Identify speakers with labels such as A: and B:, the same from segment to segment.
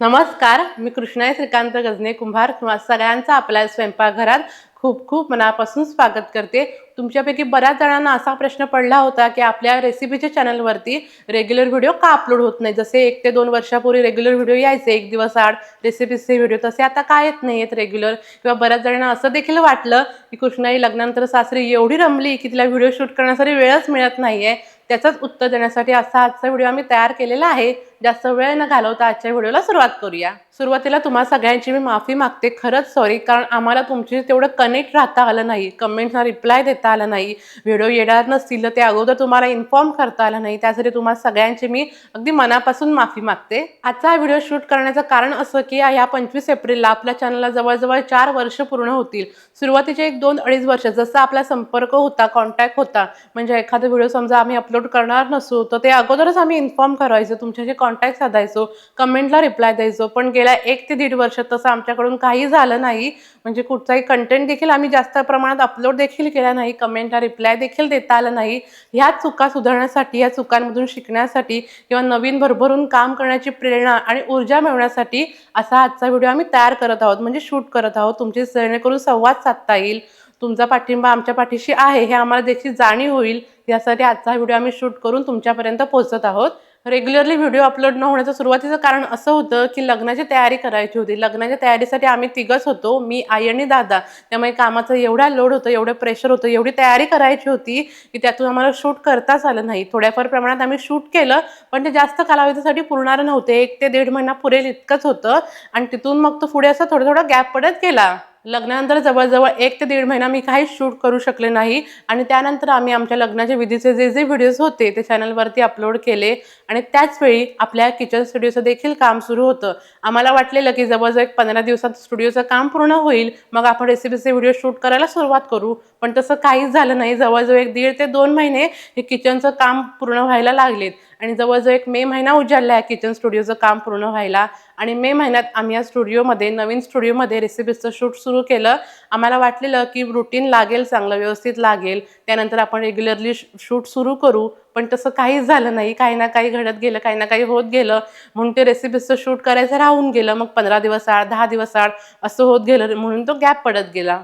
A: नमस्कार मी कृष्णाई श्रीकांत गजने कुंभार तुम्हा सगळ्यांचा आपल्या स्वयंपाकघरात खूप खूप मनापासून स्वागत करते. तुमच्यापैकी बऱ्याच जणांना असा प्रश्न पडला होता की आपल्या रेसिपीच्या चॅनलवरती रेग्युलर व्हिडिओ का अपलोड होत नाही? जसे एक ते दोन वर्षापूर्वी रेग्युलर व्हिडिओ यायचे एक दिवस आड रेसिपीचे व्हिडिओ तसे आता काय येत नाही आहेत रेग्युलर किंवा बऱ्याच जणांना असं देखील वाटलं की कृष्णाई लग्नानंतर सासरी एवढी रमली की तिला व्हिडिओ शूट करण्यासाठी वेळच मिळत नाहीये. त्याचंच उत्तर देण्यासाठी असा आजचा व्हिडिओ आम्ही तयार केलेला आहे. जास्त वेळ न घालवता आजच्या व्हिडिओला सुरुवात करूया. सुरुवातीला तुम्हाला सगळ्यांची मी माफी मागते खरंच सॉरी कारण आम्हाला तुमची तेवढं कनेक्ट राहता आलं नाही कमेंट्सना रिप्लाय देता आला नाही व्हिडिओ येणार नसतील तर ते अगोदर तुम्हाला इन्फॉर्म करता आलं नाही त्यासाठी तुम्हाला सगळ्यांची मी अगदी मनापासून माफी मागते. आजचा हा व्हिडिओ शूट करण्याचं कारण असं की ह्या पंचवीस एप्रिलला आपल्या चॅनलला जवळजवळ चार वर्ष पूर्ण होतील. सुरुवातीचे एक दोन अडीच वर्ष जसा आपला संपर्क होता कॉन्टॅक्ट होता म्हणजे एखादा व्हिडिओ समजा आम्ही अपलोड करणार नसू तर ते अगोदरच आम्ही इन्फॉर्म करायचो तुमच्याशी कॉन्टॅक्ट साधायचो कमेंटला रिप्लाय द्यायचो. पण गेल्या एक ते दीड वर्ष तसं आमच्याकडून काही झालं नाही. म्हणजे कुठचाही कंटेंट देखील आम्ही जास्त प्रमाणात अपलोड देखील केला नाही कमेंटला रिप्लाय देखील देता आलं नाही. ह्या चुका सुधारण्यासाठी या चुकांमधून शिकण्यासाठी किंवा नवीन भरभरून काम करण्याची प्रेरणा आणि ऊर्जा मिळवण्यासाठी असा आजचा व्हिडिओ आम्ही तयार करत आहोत. म्हणजे शूट करत आहोत. तुमची जेणेकरून संवाद साधता येईल. तुमचा पाठिंबा आमच्या पाठीशी आहे हे आम्हाला देखील जाणीव होईल. यासाठी आजचा व्हिडिओ आम्ही शूट करून तुमच्यापर्यंत पोहोचत आहोत. रेग्युलरली व्हिडिओ अपलोड न होण्याचं सुरुवातीचं कारण असं होतं की लग्नाची तयारी करायची होती. लग्नाच्या तयारीसाठी आम्ही तिघच होतो. मी आई आणि दादा. त्यामुळे कामाचं एवढा लोड होतं एवढं प्रेशर होतं एवढी तयारी करायची होती की त्यातून आम्हाला शूट करताच आलं नाही. थोड्याफार प्रमाणात आम्ही शूट केलं पण ते जास्त कालावधीसाठी पुरणार नव्हते. एक ते दीड महिना पुरेल इतकंच होतं. आणि तिथून मग तो पुढे असं थोडं थोडं गॅप पडत गेला. लग्नानंतर जवळजवळ एक ते दीड महिना मी काहीच शूट करू शकले नाही. आणि त्यानंतर आम्ही आमच्या लग्नाच्या विधीचे जे जे व्हिडिओज होते ते चॅनलवरती अपलोड केले. आणि त्याचवेळी आपल्या किचन स्टुडिओचं देखील काम सुरू होतं. आम्हाला वाटलेलं की जवळजवळ एक पंधरा दिवसात स्टुडिओचं काम पूर्ण होईल. मग आपण रेसिपीचे व्हिडिओ शूट करायला सुरुवात करू. पण तसं काहीच झालं नाही. जवळजवळ एक दीड ते दोन महिने हे किचनचं काम पूर्ण व्हायला लागलेत. आणि जवळजवळ एक मे महिना उजाडला आहे किचन स्टुडिओचं काम पूर्ण व्हायला. आणि मे महिन्यात आम्ही या स्टुडिओमध्ये नवीन स्टुडिओमध्ये रेसिपीजचं शूट सुरू केलं. आम्हाला वाटलेलं की रुटीन लागेल चांगलं व्यवस्थित लागेल. त्यानंतर आपण रेग्युलरली शूट सुरू करू. पण तसं काहीच झालं नाही. काही ना काही घडत गेलं काही ना काही होत गेलं. म्हणून ते रेसिपीजचं शूट करायचं राहून गेलं. मग पंधरा दिवस आड दहा दिवस आड असं होत गेलं. म्हणून तो गॅप पडत गेला.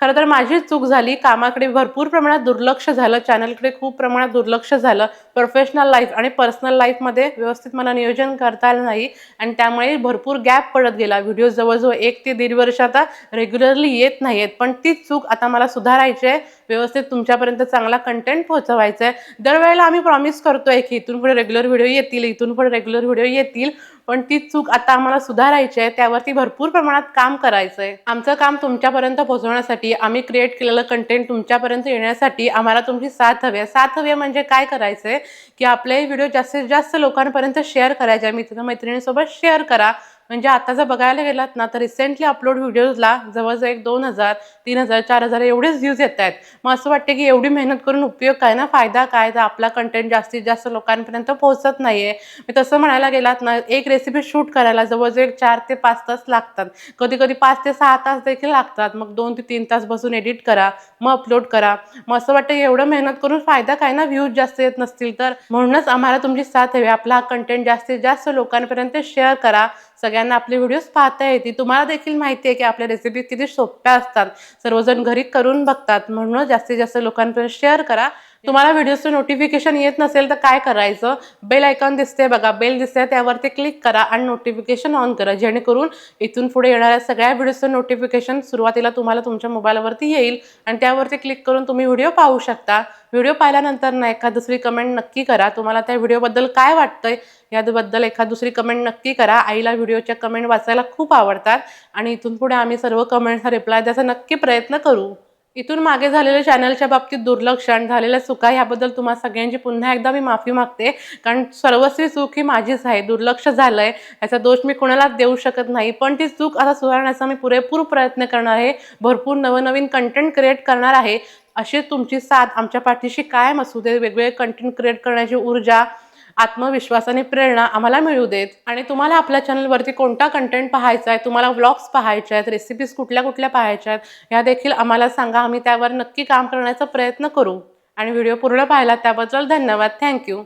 A: खरं तर माझी चूक झाली. कामाकडे भरपूर प्रमाणात दुर्लक्ष झालं. चॅनलकडे खूप प्रमाणात दुर्लक्ष झालं. प्रोफेशनल लाईफ आणि पर्सनल लाईफमध्ये व्यवस्थित मला नियोजन करता आलं नाही. आणि त्यामुळे भरपूर गॅप पडत गेला. व्हिडिओ जवळजवळ एक ते दीड वर्ष आता रेग्युलरली येत नाही आहेत पण तीच चूक आता मला सुधारायची आहे. व्यवस्थित तुमच्यापर्यंत चांगला कंटेंट पोहोचवायचा आहे. दरवेळेला आम्ही प्रॉमिस करतोय की इथून पुढे रेग्युलर व्हिडिओ येतील इथून पुढे रेग्युलर व्हिडिओ येतील. पण ती चूक आता आम्हाला सुधारायची आहे त्यावरती भरपूर प्रमाणात काम करायचं आहे आमचं काम तुमच्यापर्यंत पोहोचवण्यासाठी आम्ही क्रिएट केलेलं कंटेंट तुमच्यापर्यंत येण्यासाठी आम्हाला तुमची साथ हवी आहे. साथ हवी म्हणजे काय करायचं आहे की आपले व्हिडिओ जास्तीत जास्त लोकांपर्यंत शेअर करायचे मित्र मैत्रिणींसोबत शेअर करा. म्हणजे आता जर बघायला गेलात ना तर रिसेंटली अपलोड व्हिडिओजला जवळजवळ एक दोन हजार तीन हजार चार हजार एवढेच व्ह्यूज येत आहेत. मग असं वाटतं की एवढी मेहनत करून उपयोग काय ना? फायदा काय? तर आपला कंटेंट जास्तीत जास्त लोकांपर्यंत पोहोचत नाही आहे मी तसं म्हणायला गेलात ना एक रेसिपी शूट करायला जवळजवळ एक चार ते पाच तास लागतात. कधी कधी पाच ते सहा तास देखील लागतात. मग दोन ते तीन तास बसून एडिट करा मग अपलोड करा. मग असं वाटतं एवढं मेहनत करून फायदा काय ना? व्ह्यूज जास्त येत नसतील. तर म्हणूनच आम्हाला तुमची साथ हवी. आपला हा कंटेंट जास्तीत जास्त लोकांपर्यंत शेअर करा. सगळ्यांना आपले व्हिडिओज पाहता येतील. तुम्हाला देखील माहिती आहे की आपल्या रेसिपी किती सोप्या असतात. सर्वजण घरी करून बघतात. म्हणून जास्तीत जास्त लोकांपर्यंत शेअर करा. तुम्हाला व्हिडिओचं नोटिफिकेशन येत नसेल तर काय करायचं? बेल आयकॉन दिसते बघा. बेल दिसते त्यावरती क्लिक करा आणि नोटिफिकेशन ऑन करा. जेणेकरून इथून पुढे येणाऱ्या सगळ्या व्हिडिओचं नोटिफिकेशन सुरुवातीला तुम्हाला तुमच्या मोबाईलवरती येईल आणि त्यावरती क्लिक करून तुम्ही व्हिडिओ पाहू शकता. व्हिडिओ पाहिल्यानंतर ना एखाद दुसरी कमेंट नक्की करा. तुम्हाला त्या व्हिडिओबद्दल काय वाटतंय याबद्दल एखाद दुसरी कमेंट नक्की करा. आईला व्हिडिओच्या कमेंट वाचायला खूप आवडतात आणि इथून पुढे आम्ही सर्व कमेंट्सचा रिप्लाय द्यायचा नक्की प्रयत्न करू. इथून मागे झालेल्या चॅनलच्या बाबतीत दुर्लक्ष आणि झालेल्या चुका ह्याबद्दल तुम्हाला सगळ्यांची पुन्हा एकदा मी माफी मागते. कारण सर्वस्वी चूक ही माझीच आहे. दुर्लक्ष झालं आहे याचा दोष मी कोणालाच देऊ शकत नाही. पण ती चूक आता सुधारण्याचा मी पुरेपूर प्रयत्न करणार आहे. भरपूर नवनवीन कंटेंट क्रिएट करणार आहे. अशी तुमची साथ आमच्या पाठीशी कायम असू दे. वेगवेगळे कंटेंट क्रिएट करण्याची ऊर्जा आत्मविश्वास आणि प्रेरणा आम्हाला मिळू देत आणि तुम्हाला आपल्या चॅनलवरती कोणता कंटेंट पाहायचा आहे तुम्हाला व्लॉग्स पाहायचे आहेत रेसिपीज कुठल्या कुठल्या पाहायच्या आहेत या देखील आम्हाला सांगा. आम्ही त्यावर नक्की काम करण्याचा प्रयत्न करू. आणि व्हिडिओ पूर्ण पाहिला त्याबद्दल धन्यवाद. थँक्यू